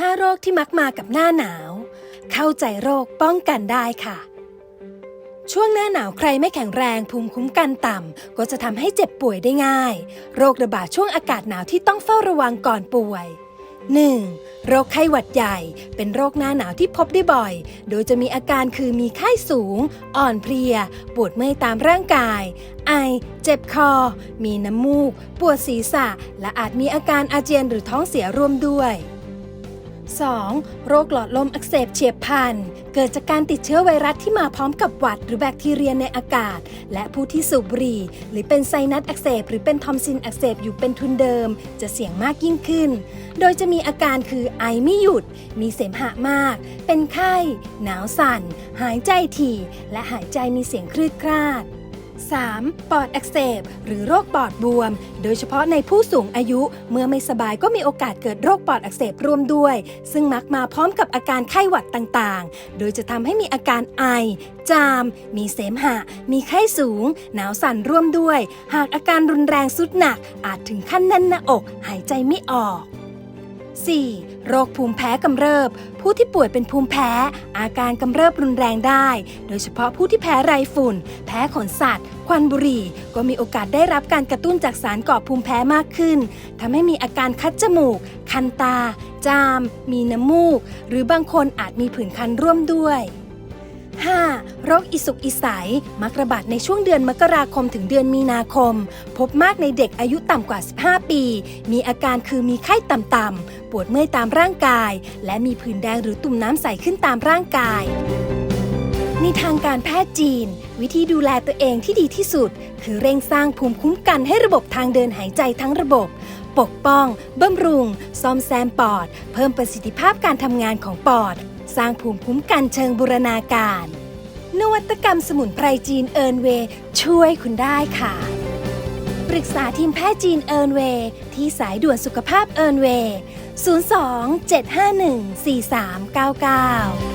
5 โรคที่มักมากับหน้าหนาว เข้าใจโรคป้องกันได้ค่ะ ช่วงหน้าหนาวใครไม่แข็งแรงภูมิคุ้มกันต่ำ ก็จะทำให้เจ็บป่วยได้ง่าย โรคระบาดช่วงอากาศหนาวที่ต้องเฝ้าระวังก่อนป่วย 1. โรคไข้หวัดใหญ่ เป็นโรคหน้าหนาวที่พบได้บ่อย โดยจะมีอาการคือมีไข้สูง อ่อนเพลีย ปวดเมื่อยตามร่างกาย ไอ เจ็บคอ มีน้ำมูก ปวดศีรษะ และอาจมีอาการอาเจียนหรือท้องเสียร่วมด้วย 2. โรคหลอดลมอักเสบเฉียบพลัน เกิดจากการติดเชื้อไวรัสที่มาพร้อมกับหวัด หรือแบคทีเรียในอากาศ และผู้ที่สูบบุหรี่ หรือเป็นไซนัสอักเสบหรือเป็นทอมซินอักเสบอยู่เป็นทุนเดิม จะเสี่ยงมากยิ่งขึ้น โดยจะมีอาการคือไอไม่หยุด มีเสมหะมาก เป็นไข้ หนาวสั่น หายใจถี่ และหายใจมีเสียงคลืดคลาด 3. ปอดอักเสบ หรือโรคปอดบวม โดยเฉพาะในผู้สูงอายุ เมื่อไม่สบายก็มีโอกาสเกิดโรคปอดอักเสบร่วมด้วย ซึ่งมักมาพร้อมกับอาการไข้หวัดต่างๆ โดยจะทำให้มีอาการไอ จาม มีเสมหะ มีไข้สูง หนาวสั่นร่วมด้วย หากอาการรุนแรงสุดหนัก อาจถึงขั้นแน่นหน้าอก หายใจไม่ออก 4. โรคภูมิแพ้กำเริบ ผู้ที่ป่วยเป็นภูมิแพ้ อาการกำเริบรุนแรงได้ โดยเฉพาะผู้ที่แพ้ไรฝุ่น แพ้ขนสัตว์ ควันบุหรี่ ก็มีโอกาสได้รับการกระตุ้นจากสารก่อภูมิแพ้มากขึ้นทำให้มีอาการคัดจมูก คันตา จาม มีน้ำมูก หรือบางคนอาจมีผื่นคันร่วมด้วย 5. โรคอิสุกอิสัย มักระบาดในช่วงเดือนมกราคมถึงเดือนมีนาคม พบมากในเด็กอายุต่ำกว่า 15 ปี มีอาการคือมีไข้ต่ำๆ ปวดเมื่อยตามร่างกาย และมีผื่นแดงหรือตุ่มน้ำใสขึ้นตามร่างกาย ในทางการแพทย์จีน วิธีดูแลตัวเองที่ดีที่สุด คือเร่งสร้างภูมิคุ้มกันให้ระบบทางเดินหายใจทั้งระบบ ปกป้องบำรุง ซ่อมแซมปอด เพิ่มประสิทธิภาพการทำงานของปอด สร้างภูมิคุ้มกันเชิงบูรณาการ นวัตกรรมสมุนไพรจีนเอิร์นเวช่วยคุณได้ค่ะ ปรึกษาทีมแพทย์จีนเอิร์นเวที่สายด่วนสุขภาพเอิร์นเว02 751 4399